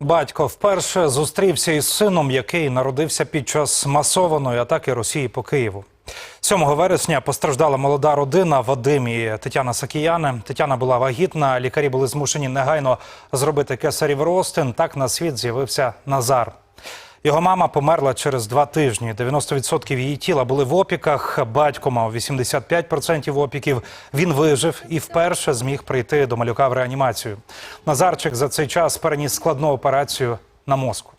Батько вперше зустрівся із сином, який народився під час масованої атаки Росії по Києву. 7 вересня постраждала молода родина Вадим і Тетяна Сакіяни. Тетяна була вагітна. Лікарі були змушені негайно зробити кесарів ростин. Так на світ з'явився Назар. Його мама померла через два тижні. 90% її тіла були в опіках. Батько мав 85% опіків. Він вижив і вперше зміг прийти до малюка в реанімацію. Назарчик за цей час переніс складну операцію на мозку.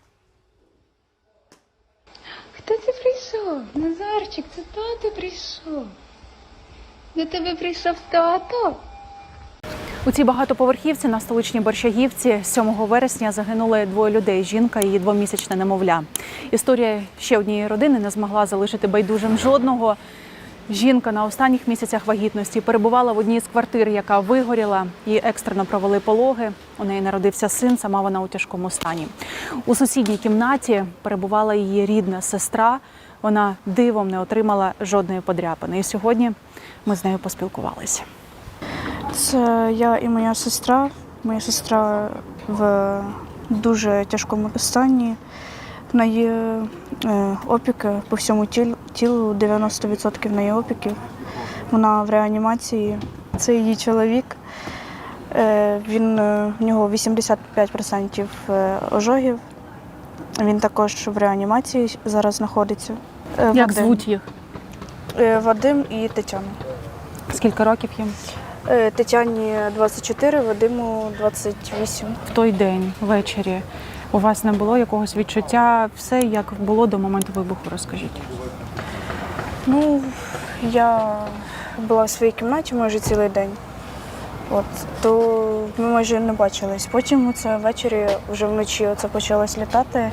Хто це прийшов? Назарчик, це тато прийшов. До тебе прийшов тато. У цій багатоповерхівці на столичній Борщагівці 7 вересня загинули двоє людей: жінка і її двомісячне немовля. Історія ще однієї родини не змогла залишити байдужим жодного. Жінка на останніх місяцях вагітності перебувала в одній з квартир, яка вигоріла. Її екстрено провели пологи. У неї народився син, сама вона у тяжкому стані. У сусідній кімнаті перебувала її рідна сестра. Вона дивом не отримала жодної подряпини. І сьогодні ми з нею поспілкувалися. Це я і моя сестра. Моя сестра в дуже тяжкому стані. В неї е, опіки по всьому тілу, 90% в неї опіків. Вона в реанімації. Це її чоловік. Е, Він, е, в нього 85% е, ожогів. Він також в реанімації зараз знаходиться. Як Вадим. звуть їх? Вадим і Тетяна. Скільки років їм? Е, Тетяні 24, Вадиму 28. В той день ввечері у вас не було якогось відчуття, все як було до моменту вибуху, розкажіть. Ну, я була в своїй кімнаті майже цілий день. От, то ми майже не бачились. Потім це ввечері, вже вночі це почалось літати.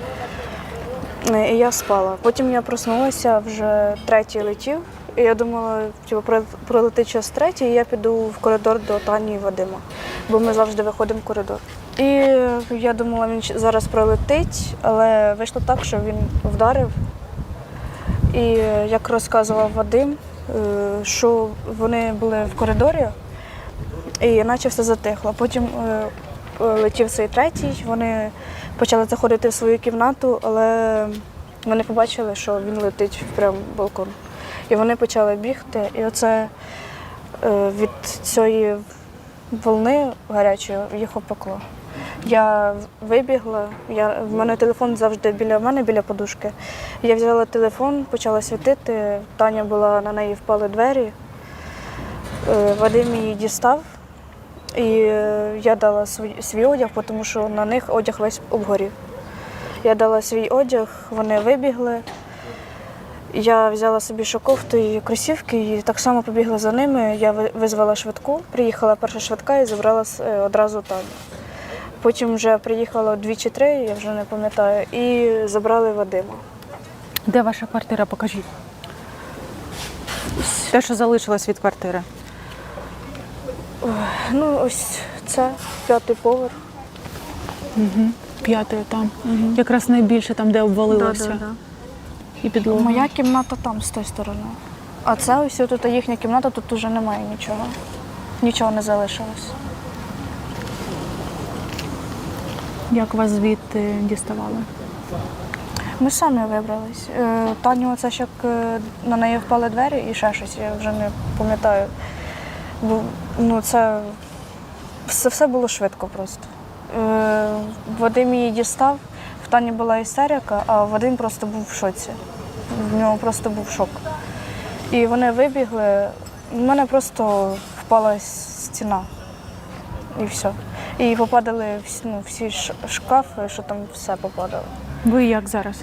е, І я спала. Потім я проснулася, вже третій летів. Я думала, типу, пролетить час третій, і я піду в коридор до Тані і Вадима, бо ми завжди виходимо в коридор. І я думала, він зараз пролетить, але вийшло так, що він вдарив. І як розказував Вадим, е, що вони були в коридорі, і наче все затихло. Потім е, е, летів цей третій, вони почали заходити в свою кімнату, але вони побачили, що він летить прямо в балкон. І вони почали бігти. І оце е, від цієї волни гарячої їх опекло. Я вибігла, я, в мене телефон завжди біля мене, біля подушки. Я взяла телефон, почала світити. Таня була, на неї впали двері. Е, Вадим її дістав. І е, я дала свій, свій одяг, тому що на них одяг весь обгорів. Я дала свій одяг, вони вибігли. Я взяла собі шоковту і кросівки і так само побігла за ними. Я визвала швидку, приїхала перша швидка і забрала е, одразу Таню. Потім вже приїхало дві чи три, я вже не пам'ятаю, і забрали Вадима. Де ваша квартира? Покажіть. Те, що залишилось від квартири. Ну, ось це п'ятий поверх. П'ятою там. Якраз найбільше там, де обвалилося. І підлога. Моя кімната там з тої сторони. А це ось тут їхня кімната, тут вже немає нічого. Нічого не залишилось. Як вас звідти діставали? Ми самі вибрались. Е, Таню, оце ж як е, на неї впали двері і ще щось, я вже не пам'ятаю. Бо ну, це все, все було швидко просто. Е, Вадим її дістав, в Тані була істерика, а Вадим просто був в шоці. В нього просто був шок. І вони вибігли, в мене просто впала стіна. І все. І попадали всі, ну, всі шкафи, що там все попадало. Ви як зараз?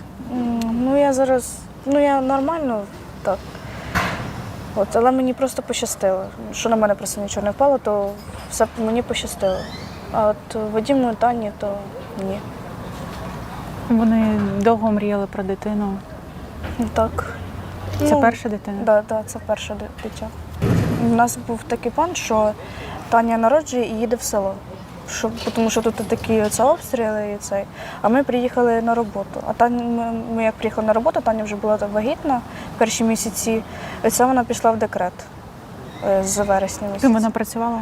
Ну, я зараз, ну я нормально так. От, але мені просто пощастило. Що на мене просто нічого не впало, то все мені пощастило. А от Вадиму і Тані, то ні. Вони довго мріяли про дитину. Ну, Так. Це Ну, перша дитина? Так, да, да, це перше дитя. У нас був такий план, що Таня народжує і їде в село. Щоб, тому що тут такі оце обстріли і цей. А ми приїхали на роботу. А Таня, ми, ми як приїхали на роботу, Таня вже була вагітна перші місяці. І це вона пішла в декрет е, з вересня місяця. Ким вона працювала?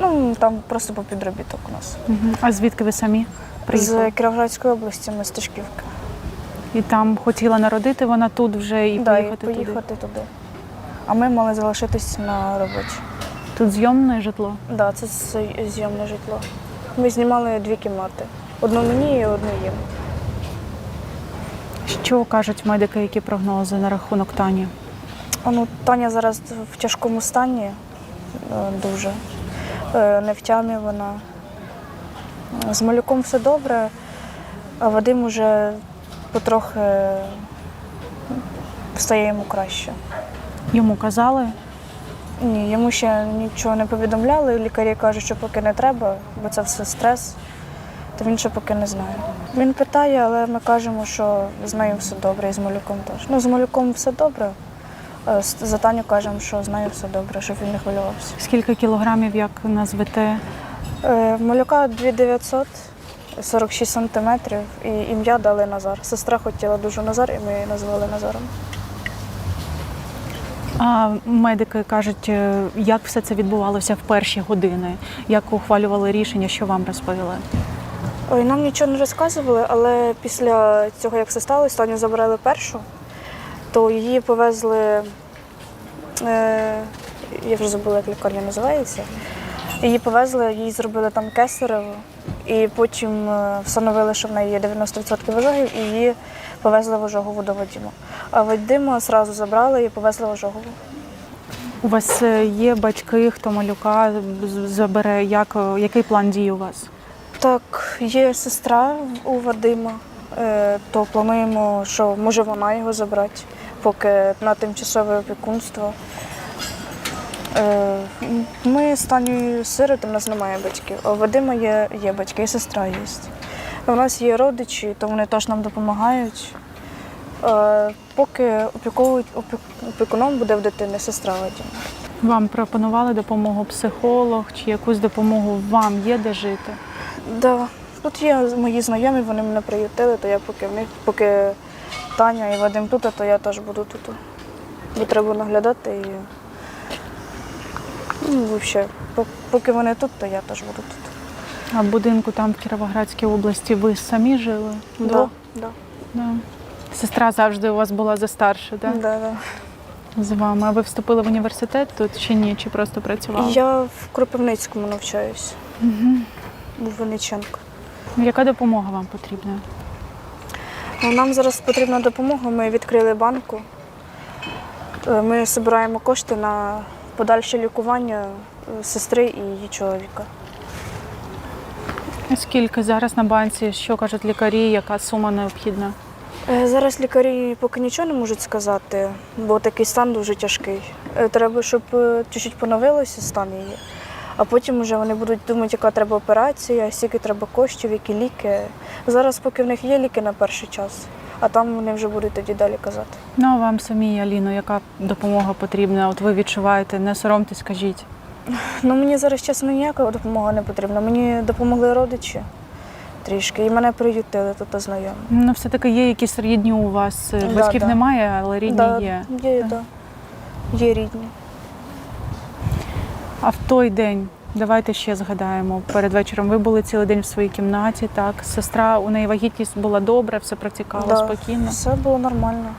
Ну, там просто по підробіток у нас. Угу. А звідки ви самі? Приїхала? З Кіровоградської області, Мистишківки. І там хотіла народити вона тут вже і Да, поїхати і туди. поїхати туди. А ми мали залишитись на роботі. Тут зйомне житло. Так, да, це зйомне житло. Ми знімали дві кімнати. Одну мені і одну їм. Що кажуть медики, які прогнози на рахунок Тані? А, Ну, Таня зараз в тяжкому стані е, дуже. Е, Не в тямі вона. З малюком все добре, а Вадим уже потрохи стає йому краще. Йому казали, Ні, йому ще нічого не повідомляли. Лікарі кажуть, що поки не треба, бо це все стрес, то він ще поки не знає. Він питає, але ми кажемо, що з нею все добре, і з малюком теж. Ну, з малюком все добре. За Таню кажемо, що з нею все добре, щоб він не хвилювався. скільки кілограмів, як назвете? Е, Малюка 2900, 46 сантиметрів, і ім'я дали Назар. Сестра хотіла дуже Назар, і ми її назвали Назаром. А медики кажуть, е, як все це відбувалося в перші години, як ухвалювали рішення, що вам розповіли? Ой, нам нічого не розказували, але після цього, як все сталося, Таню забрали першу, то її повезли, е, я вже забула, як лікарня називається. Її повезли, їй зробили там кесарево, і потім е, встановили, що в неї є 90% ожогів, і її повезли в ожогову до Вадима. А Вадима одразу забрали і повезли в ожогову. У вас е, є батьки, хто малюка забере? Як, е, який план дій у вас? Так, є сестра у Вадима, то плануємо, що може вона його забрати, поки на тимчасове опікунство. Е, Ми з Танею сироти, у нас немає батьків, у Вадима є, є батьки, і сестра є. У нас є родичі, то вони теж нам допомагають. Е, Поки опіковують, опікуном буде в дитини сестра Вадима. Вам пропонували допомогу психолог чи якусь допомогу вам є де жити? Да. Тут є мої знайомі, вони мене приютили, то я поки в них, поки Таня і Вадим тут, то я теж буду тут. Бо треба наглядати і. Ну, взагалі, поки вони тут, то я теж буду тут. А в будинку там в Кіровоградській області ви самі жили? Да, да. Да. Сестра завжди у вас була за старшу, так? Да, да. З вами. А ви вступили в університет тут чи ні? Чи просто працювали? Я в Кропивницькому навчаюсь. Угу. У Винниченко. Яка допомога вам потрібна? Ну, Нам зараз потрібна допомога. Ми відкрили банку. Е, Ми збираємо кошти на подальше лікування е, сестри і її чоловіка. Скільки зараз на банці? Що кажуть лікарі? Яка сума необхідна? Е, Зараз лікарі поки нічого не можуть сказати, бо такий стан дуже тяжкий. Е, Треба, щоб чуть-чуть поновилося стан її, а потім вже вони будуть думати, яка треба операція, скільки треба коштів, які ліки. Зараз, поки в них є ліки на перший час, а там вони вже будуть тоді далі казати. Ну а вам самій, Аліно, яка допомога потрібна? От ви відчуваєте, не соромтесь, скажіть. Ну мені зараз чесно ніяка допомога не потрібна. Мені допомогли родичі трішки, і мене приютили тут знайомі. Ну, все-таки є якісь рідні у вас. Да, Батьків да. немає, але рідні да, є. Є, да. є рідні. А в той день, давайте ще згадаємо. Перед вечором ви були цілий день в своїй кімнаті, так? Сестра, у неї вагітність була добра, все протікало Да, спокійно. Все було нормально.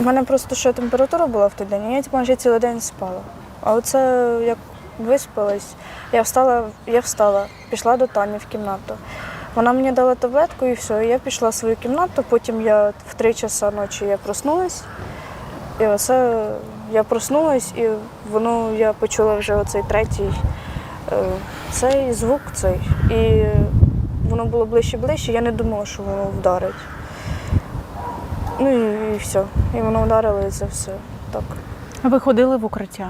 У мене просто ще температура була в той день, і я майже цілий день спала. А оце як виспалась, я встала, я встала, пішла до Тані в кімнату. Вона мені дала таблетку і все. І я пішла в свою кімнату, потім я в три часа ночі я проснулась. І оце я проснулась, і воно я почула вже оцей третій е, цей звук цей. І воно було ближче ближче, я не думала, що воно вдарить. Ну і, і все. І воно вдарило, і це все. Так. Ви ходили в укриття?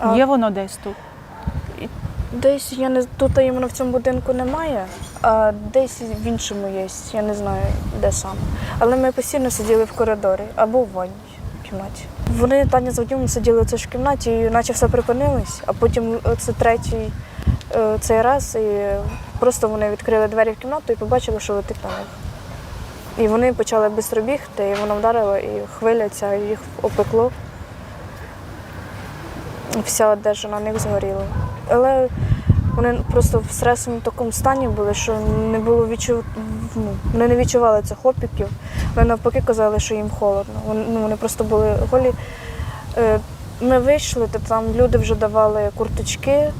А- Є воно десь тут? Десь я не тут іменно в цьому будинку немає, а десь в іншому є. Я не знаю, де саме. Але ми постійно сиділи в коридорі або в ванній кімнаті. Вони Таня з Вадимом сиділи це ж в кімнаті, і наче все припинилось, а потім це третій е, цей раз, і просто вони відкрили двері в кімнату і побачили, що летить на них. І вони почали швидко бігти, і воно вдарило, і хвиля ця їх опекло. Вся одежа на них згоріла. Але Вони просто в стресовому такому стані були, що не було відчув... ну, вони не відчували цих опіків. Вони навпаки казали, що їм холодно. Вони, ну, вони просто були голі. Е, Ми вийшли, то там люди вже давали курточки, е,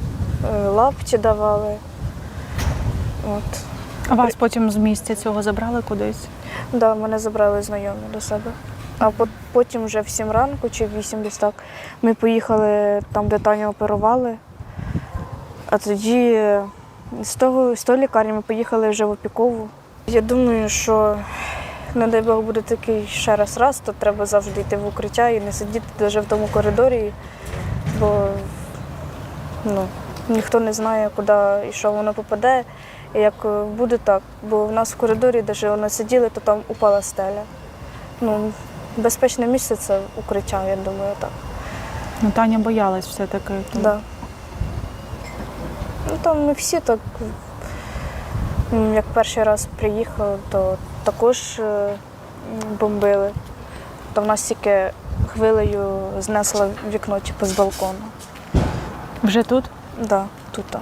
лапті давали. От. А вас потім з місця цього забрали кудись? Да, мене забрали знайомі до себе. А потім вже в 7 ранку чи в 8 десь так. Ми поїхали там, де Таню оперували. А тоді е, з того, з того лікарні ми поїхали вже в опікову. Я думаю, що не дай Бог буде такий ще раз раз, то треба завжди йти в укриття і не сидіти навіть в тому коридорі, бо ну, ніхто не знає, куди і що воно попаде. І як е, буде так, бо в нас в коридорі, де вони сиділи, то там упала стеля. Ну, безпечне місце це укриття, я думаю, так. Ну, Таня боялась все-таки. Да. Ну, там ми всі так, як перший раз приїхали, то також е, бомбили. То в нас тільки хвилею знесло вікно, типу, з балкону. Вже тут? Да, тут. так.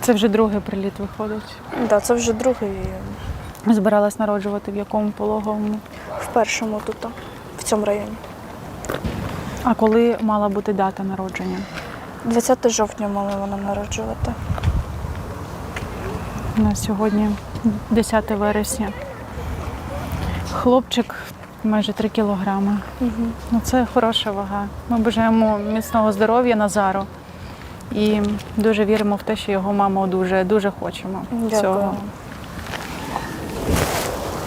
Це вже другий приліт виходить. Да, це вже другий Збиралась народжувати в якому пологовому. в першому тут, в цьому районі. А коли мала бути дата народження? 20 жовтня мали вона народжувати. У нас сьогодні 10 вересня. Хлопчик майже 3 кілограми. Угу. Ну, це хороша вага. Ми бажаємо міцного здоров'я Назару. І дуже віримо в те, що його мама одужає. Дуже хочемо Дякую. цього.